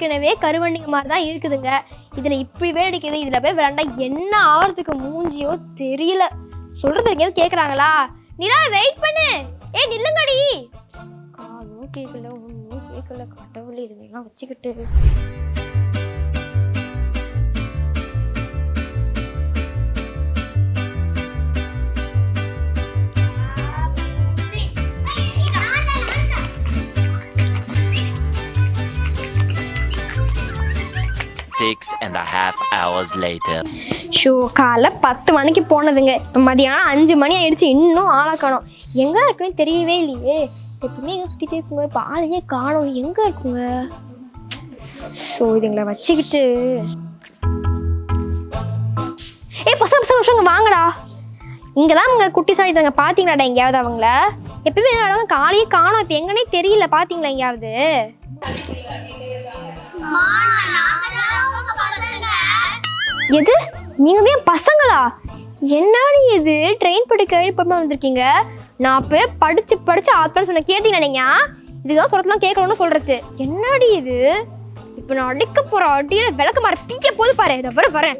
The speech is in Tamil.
கருவண்டிங்க மாதிரி தான் இருக்குதுங்க. இதில் இப்படி வேலை அடிக்குது. இதில் போய் விளாண்டா என்ன ஆகிறதுக்கு மூஞ்சியோ தெரியல. சொல்கிறது எங்கேயாவது கேட்குறாங்களா நிலா வெயிட் பண்ணு. ஏ நில்லுங்கடி. காதும் கேட்கல ஒன்றும் கேட்கல கடவுளே இதுங்கெல்லாம் வச்சுக்கிட்டு. Six and a half hours later. Show காலைல பத்து மணிக்கு போனதுங்க. இப்போ மதியானம் அஞ்சு மணி ஆயிடுச்சு. இன்னும் ஆளை காணோம். எங்கே இருக்குன்னு தெரியவே இல்லையே. எப்பவுமே எங்கே சுற்றிட்டே இருக்குங்க. இப்போ ஆளையே காணோம். எங்கே இருக்குங்க? ஸோ இதுங்களை வச்சுக்கிட்டு. ஏய் பசங்க பசங்க பசங்க வாங்கடா இங்கே தான் அவங்க குட்டி சாடிட்டாங்க பார்த்தீங்களாடா எங்கேயாவது அவங்கள? எப்பயுமே அவங்க காலையே காணோம். இப்போ எங்கன்னே தெரியல. பார்த்தீங்களா எங்கேயாவது? எது? நீங்கள் ஏன் என் பசங்களா? என்னடி இது? ட்ரெயின் படிக்க எழுப்பமாக வந்திருக்கீங்க? நான் போய் படித்து படித்து ஆத்மான்னு சொன்ன கேட்டீங்க நீங்க? இதுதான் சொல்கிறதுலாம் கேட்கணும்னு சொல்கிறது என்னடி இது? இப்போ நான் அடிக்க போகிற அடியில் விளக்கு மாற பீக்க போது பாரு. இதை பாரு பாரு.